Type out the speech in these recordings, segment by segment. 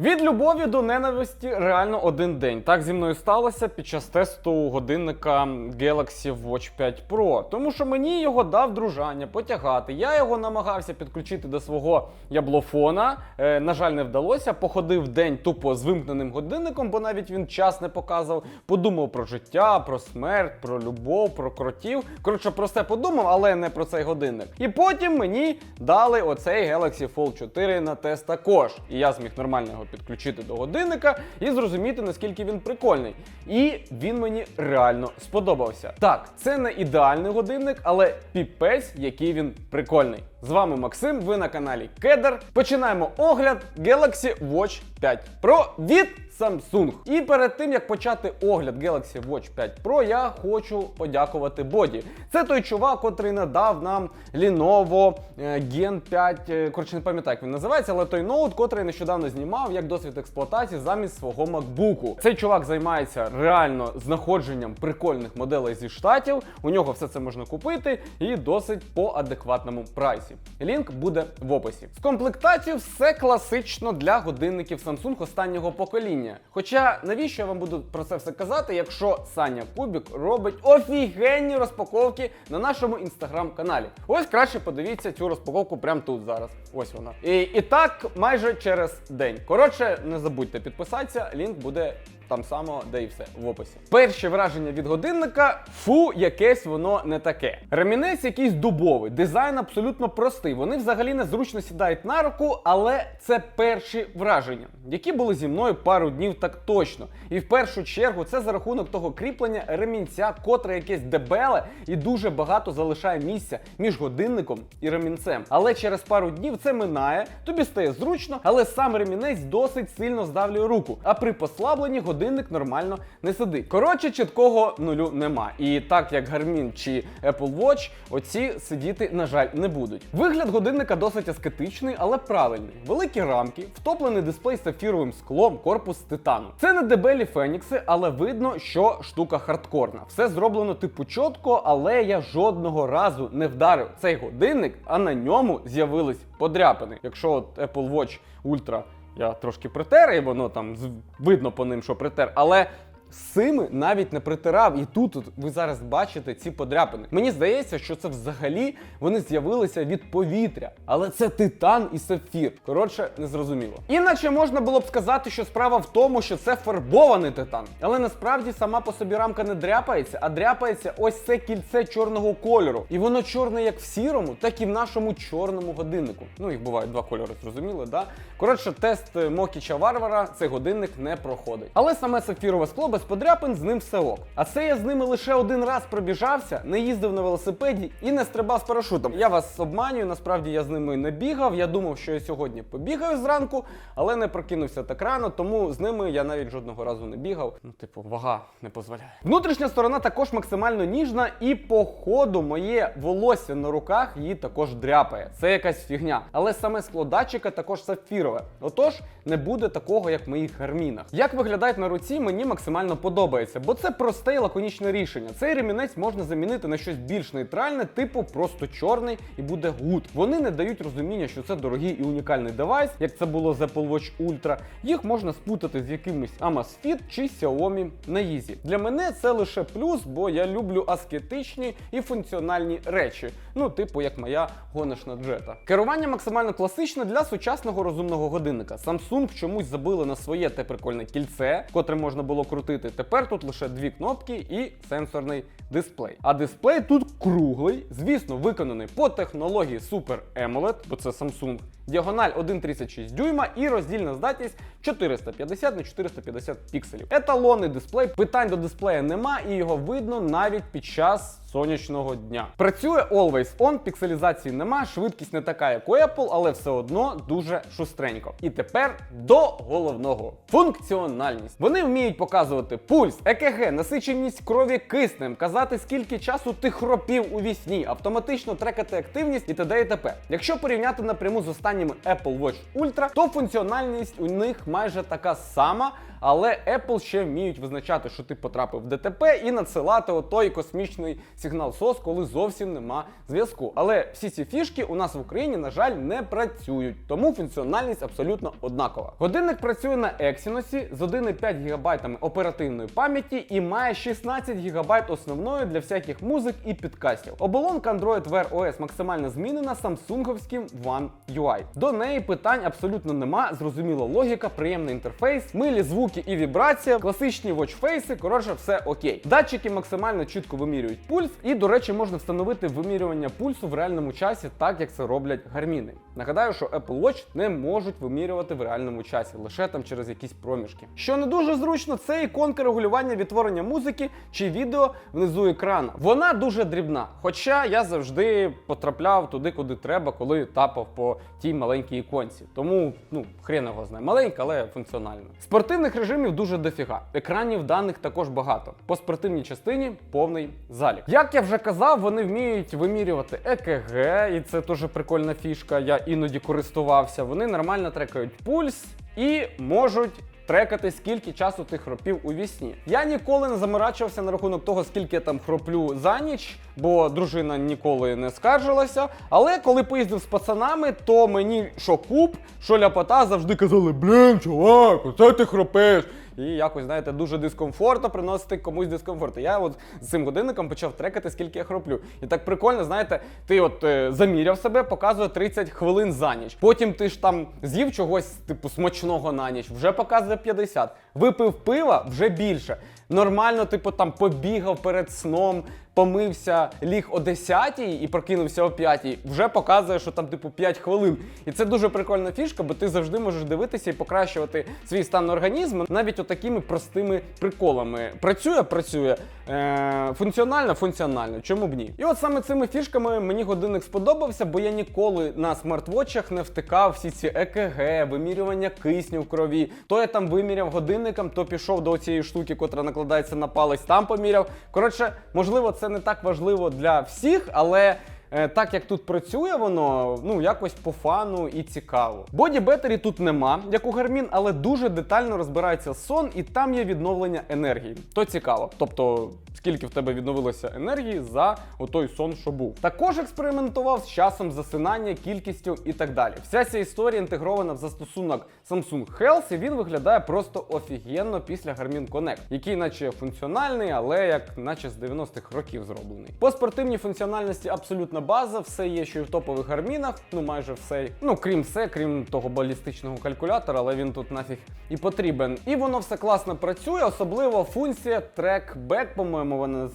Від любові до ненависті реально один день. Так зі мною сталося під час тесту годинника Galaxy Watch 5 Pro. Тому що мені його дав дружання потягати. Я його намагався підключити до свого яблофона. Е, на жаль, не вдалося. Походив день тупо з вимкненим годинником, бо навіть він час не показував. Подумав про життя, про смерть, про любов, про кротів. Коротше, про все подумав, але не про цей годинник. І потім мені дали оцей Galaxy Fold 4 на тест також. І я зміг нормально підключити до годинника і зрозуміти, наскільки він прикольний. І він мені реально сподобався. Так, це не ідеальний годинник, але піпець, який він прикольний. З вами Максим, ви на каналі Кедр. Починаємо огляд Galaxy Watch 5 Pro від Samsung. І перед тим як почати огляд Galaxy Watch 5 Pro, я хочу подякувати Боді. Це той чувак, котрий надав нам Lenovo е, Gen 5, е, коротше не пам'ятаю, як він називається, але той ноут, котрий нещодавно знімав як досвід експлуатації замість свого MacBook. Цей чувак займається реально знаходженням прикольних моделей зі штатів. У нього все це можна купити і досить по адекватному прайсі. Лінк буде в описі. З комплектацією все класично для годинників Samsung останнього покоління. Хоча навіщо я вам буду про це все казати, якщо Саня Кубік робить офігенні розпаковки на нашому інстаграм-каналі. Ось краще подивіться цю розпаковку прямо тут зараз. Ось вона. І, і так майже через день. Коротше, не забудьте підписатися, лінк буде там само, де і все в описі. Перші враження від годинника фу, якесь воно не таке. Ремінець якийсь дубовий, дизайн абсолютно простий. Вони взагалі незручно сідають на руку, але це перші враження, які були зі мною пару днів так точно. І в першу чергу це за рахунок того кріплення ремінця, котре якесь дебеле і дуже багато залишає місця між годинником і ремінцем. Але через пару днів це минає, тобі стає зручно, але сам ремінець досить сильно здавлює руку. А при послабленні годинник нормально не сидить. Коротше, чіткого нулю нема. І так як Garmin чи Apple Watch, оці сидіти, на жаль, не будуть. Вигляд годинника досить аскетичний, але правильний. Великі рамки, втоплений дисплей з сапфіровим склом, корпус титану. Це не дебелі фенікси, але видно, що штука хардкорна. Все зроблено типу чітко, але я жодного разу не вдарив цей годинник, а на ньому з'явились подряпини. Якщо от Apple Watch Ultra я трошки притер, і воно там видно по ним, що притер, але. З Цими навіть не притирав, і тут от ви зараз бачите ці подряпини. Мені здається, що це взагалі вони з'явилися від повітря, але це титан і сапфір. Коротше, незрозуміло. Іначе можна було б сказати, що справа в тому, що це фарбований титан. Але насправді сама по собі рамка не дряпається, а дряпається ось це кільце чорного кольору. І воно чорне як в сірому, так і в нашому чорному годиннику. Ну, їх буває два кольори, зрозуміло, да? Коротше, тест Мокіча Варвара цей годинник не проходить. Але саме сапфірове скло без подряпин з ним все ок. А це я з ними лише один раз пробіжався, не їздив на велосипеді і не стрибав з парашутом. Я вас обманюю, насправді я з ними не бігав. Я думав, що я сьогодні побігаю зранку, але не прокинувся так рано, тому з ними я навіть жодного разу не бігав. Ну, типу, вага не дозволяє. Внутрішня сторона також максимально ніжна, і по ходу моє волосся на руках її також дряпає. Це якась фігня. Але саме скло датчика також сапфірове. Отож, не буде такого, як в моїх гармінах. Як виглядають на руці, мені максимально подобається, бо це просте і лаконічне рішення. Цей ремінець можна замінити на щось більш нейтральне, типу просто чорний і буде гуд. Вони не дають розуміння, що це дорогий і унікальний девайс, як це було з Apple Watch Ultra. Їх можна спутати з якимось Amazfit чи Xiaomi на Yeezy. Для мене це лише плюс, бо я люблю аскетичні і функціональні речі. Ну, типу, як моя гоночна джета. Керування максимально класичне для сучасного розумного годинника. Samsung чомусь забили на своє те прикольне кільце, котре можна було крутити. Тепер тут лише дві кнопки і сенсорний дисплей. А дисплей тут круглий, звісно, виконаний по технології Super AMOLED, бо це Samsung. Діагональ 1,36 дюйма і роздільна здатність 450 на 450 пікселів. Еталонний дисплей, питань до дисплея нема, і його видно навіть під час сонячного дня. Працює Always On, пікселізації нема, швидкість не така, як у Apple, але все одно дуже шустренько. І тепер до головного функціональність. Вони вміють показувати пульс, ЕКГ, насиченість крові киснем, казати скільки часу ти хропів у вісні, автоматично трекати активність і т.д. і т.п. Якщо порівняти напряму з останніми Apple Watch Ultra, то функціональність у них майже така сама. Але Apple ще вміють визначати, що ти потрапив в ДТП і надсилати отой космічний сигнал SOS, коли зовсім нема зв'язку. Але всі ці фішки у нас в Україні, на жаль, не працюють, тому функціональність абсолютно однакова. Годинник працює на Exynos з 1,5 ГБ оперативної пам'яті і має 16 ГБ основної для всяких музик і підкастів. Оболонка Android Wear OS максимально змінена самсунговським One UI. До неї питань абсолютно нема. Зрозуміла логіка, приємний інтерфейс, милі звуки і вібрація, класичні watchface, коротше, все окей. Датчики максимально чітко вимірюють пульс, і, до речі, можна встановити вимірювання пульсу в реальному часі, так як це роблять гарміни. Нагадаю, що Apple Watch не можуть вимірювати в реальному часі, лише там через якісь проміжки. Що не дуже зручно, це іконка регулювання відтворення музики чи відео внизу екрану. Вона дуже дрібна. Хоча я завжди потрапляв туди, куди треба, коли тапав по тій маленькій іконці. Тому, ну, хрен його знає. Маленька, але функціональна. Спортивних режимів дуже дофіга. Екранів даних також багато. По спортивній частині повний залік. Як я вже казав, вони вміють вимірювати ЕКГ, і це дуже прикольна фішка. Я іноді користувався. Вони нормально трекають пульс і можуть. Трекати, скільки часу ти хропів у вісні. Я ніколи не заморачувався на рахунок того, скільки я там хроплю за ніч, бо дружина ніколи не скаржилася. Але коли поїздив з пацанами, то мені що куб, що ляпота завжди казали: блін, чувак, оце ти хропиш. І якось, знаєте, дуже дискомфортно приносити комусь дискомфорт. Я от з цим годинником почав трекати, скільки я хроплю. І так прикольно, знаєте, ти от е, заміряв себе, показує 30 хвилин за ніч. Потім ти ж там з'їв чогось, типу, смачного на ніч, вже показує 50. Випив пива вже більше. Нормально, типу, там побігав перед сном, помився, ліг о 10 і прокинувся о 5, вже показує, що там, типу, 5 хвилин. І це дуже прикольна фішка, бо ти завжди можеш дивитися і покращувати свій стан організму навіть отакими простими приколами. Працює, працює. Е, функціонально, функціонально. Чому б ні? І от саме цими фішками мені годинник сподобався, бо я ніколи на смарт-вотчах не втикав всі ці ЕКГ, вимірювання кисню в крові. То я там виміряв годинником, то пішов до цієї штуки, котра накладається на палець, там поміряв. Коротше, можливо, це не так важливо для всіх, але. Е, Так як тут працює воно, ну якось по фану і цікаво. Боді бетері тут нема, як у Garmin, але дуже детально розбирається сон, і там є відновлення енергії. То цікаво. Тобто, скільки в тебе відновилося енергії за отой сон, що був. Також експериментував з часом засинання, кількістю і так далі. Вся ця історія інтегрована в застосунок Samsung Health, і він виглядає просто офігенно після Garmin Connect, який наче функціональний, але як наче з 90-х років зроблений. По спортивній функціональності абсолютно база, все є, що і в топових гармінах, ну майже все. Ну крім все, крім того балістичного калькулятора, але він тут нафіг і потрібен. І воно все класно працює, особливо функція trackback, по-моєму, вона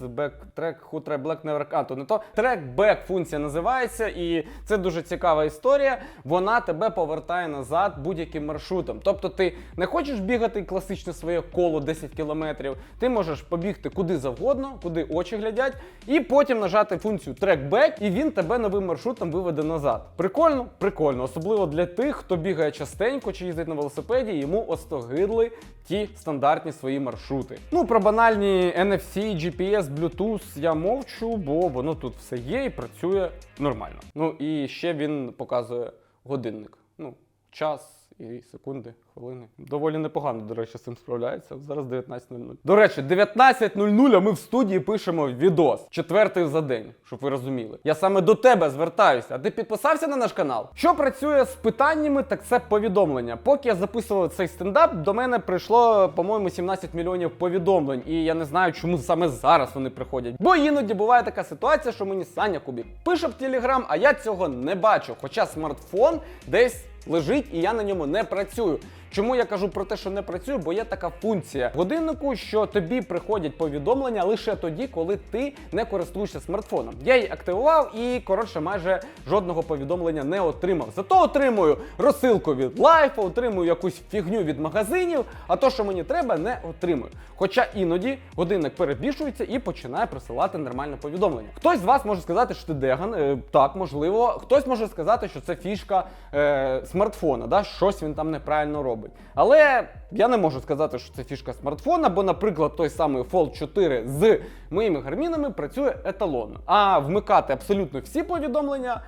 track, who track black never а, не то. Trackback функція називається, і це дуже цікава історія. Вона тебе повертає назад будь-яким маршрутом. Тобто ти не хочеш бігати класичне своє коло 10 кілометрів, ти можеш побігти куди завгодно, куди очі глядять, і потім нажати функцію trackback, і він тебе новим маршрутом виведе назад. Прикольно? Прикольно, особливо для тих, хто бігає частенько чи їздить на велосипеді, йому остогидли ті стандартні свої маршрути. Ну про банальні NFC, GPS, Bluetooth я мовчу, бо воно тут все є і працює нормально. Ну і ще він показує годинник. Ну, час і секунди, хвилини. Доволі непогано, до речі, з цим справляється. Зараз 19.00. До речі, 19.00, а ми в студії пишемо відос. Четвертий за день, щоб ви розуміли. Я саме до тебе звертаюся. А ти підписався на наш канал? Що працює з питаннями, так це повідомлення. Поки я записував цей стендап, до мене прийшло, по-моєму, 17 мільйонів повідомлень. І я не знаю, чому саме зараз вони приходять. Бо іноді буває така ситуація, що мені Саня Кубік пише в Телеграм, а я цього не бачу. Хоча смартфон десь лежить і я на ньому не працюю. Чому я кажу про те, що не працюю? Бо є така функція в годиннику, що тобі приходять повідомлення лише тоді, коли ти не користуєшся смартфоном. Я її активував і коротше майже жодного повідомлення не отримав. Зато отримую розсилку від лайфу, отримую якусь фігню від магазинів, а то, що мені треба, не отримую. Хоча іноді годинник перебільшується і починає присилати нормальне повідомлення. Хтось з вас може сказати, що ти деган, е, так можливо. Хтось може сказати, що це фішка е, смартфона, да? щось він там неправильно робить. Але я не можу сказати, що це фішка смартфона, бо, наприклад, той самий Fold 4 з моїми гармінами працює еталонно. А вмикати абсолютно всі повідомлення.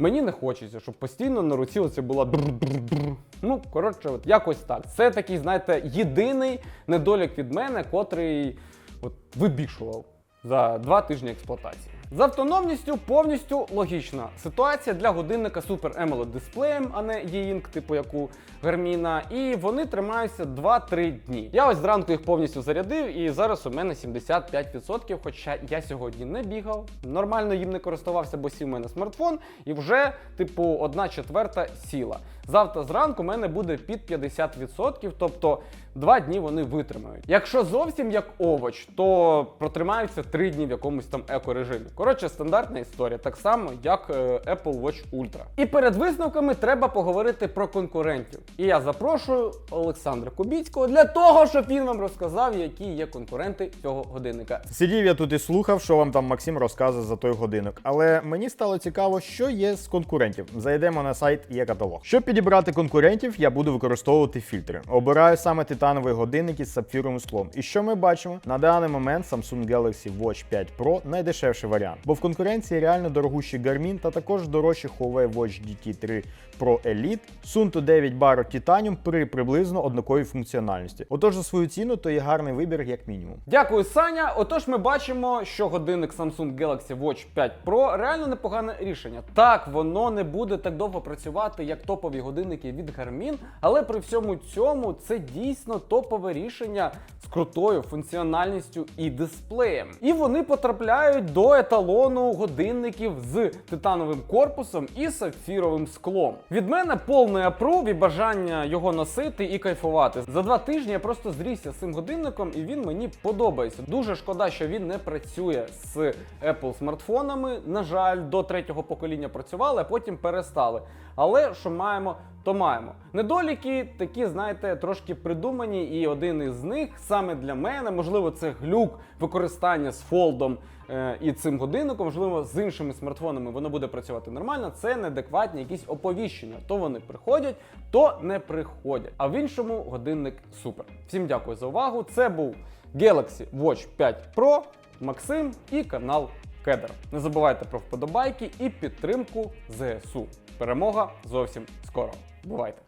Мені не хочеться, щоб постійно на руці оце була др-др-др. Ну, коротше, от якось так. Це такий, знаєте, єдиний недолік від мене, котрий от, вибішував за два тижні експлуатації. З автономністю повністю логічна ситуація для годинника Super AMOLED дисплеєм, а не E-Ink, типу як у Гарміна. І вони тримаються 2-3 дні. Я ось зранку їх повністю зарядив, і зараз у мене 75%, хоча я сьогодні не бігав, нормально їм не користувався, бо сів у мене смартфон, і вже, типу, одна четверта сіла. Завтра зранку у мене буде під 50%, тобто 2 дні вони витримають. Якщо зовсім як овоч, то протримаються 3 дні в якомусь там екорежимі. Коротше, стандартна історія, так само як е, Apple Watch Ultra. І перед висновками треба поговорити про конкурентів. І я запрошую Олександра Кубіцького для того, щоб він вам розказав, які є конкуренти цього годинника. Сидів я тут і слухав, що вам там Максим розказує за той годинок. Але мені стало цікаво, що є з конкурентів. Зайдемо на сайт є каталог. Щоб підібрати конкурентів, я буду використовувати фільтри. Обираю саме титановий годинник із сапфіровим склом. І що ми бачимо? На даний момент Samsung Galaxy Watch 5 Pro найдешевший варіант, бо в конкуренції реально дорогущий Garmin та також дорожчий Huawei Watch GT3 Pro Elite, Sunto 9 Barro Titanium при приблизно однаковій функціональності. Отож, за свою ціну то є гарний вибір як мінімум. Дякую, Саня. Отож, ми бачимо, що годинник Samsung Galaxy Watch 5 Pro реально непогане рішення. Так, воно не буде так довго працювати, як топові годинники від Garmin, але при всьому цьому це дійсно топове рішення з крутою функціональністю і дисплеєм. І вони потрапляють до еталону годинників з титановим корпусом і сапфіровим склом. Від мене повний апрув і бажання його носити і кайфувати. За два тижні я просто зрісся з цим годинником, і він мені подобається. Дуже шкода, що він не працює з Apple смартфонами. На жаль, до третього покоління працювали, а потім перестали. Але що маємо, то маємо. Недоліки такі, знаєте, трошки придумані, і один із них саме для мене, можливо, це глюк використання з фолдом е, і цим годинником, можливо, з іншими смартфонами воно буде працювати нормально. Це неадекватні якісь оповіщення. То вони приходять, то не приходять. А в іншому годинник супер. Всім дякую за увагу. Це був Galaxy Watch 5 Pro, Максим і канал Кедр. Не забувайте про вподобайки і підтримку ЗСУ. Перемога зовсім скоро. Бувайте!